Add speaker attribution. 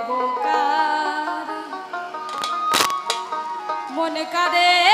Speaker 1: দেব কার মনে কারে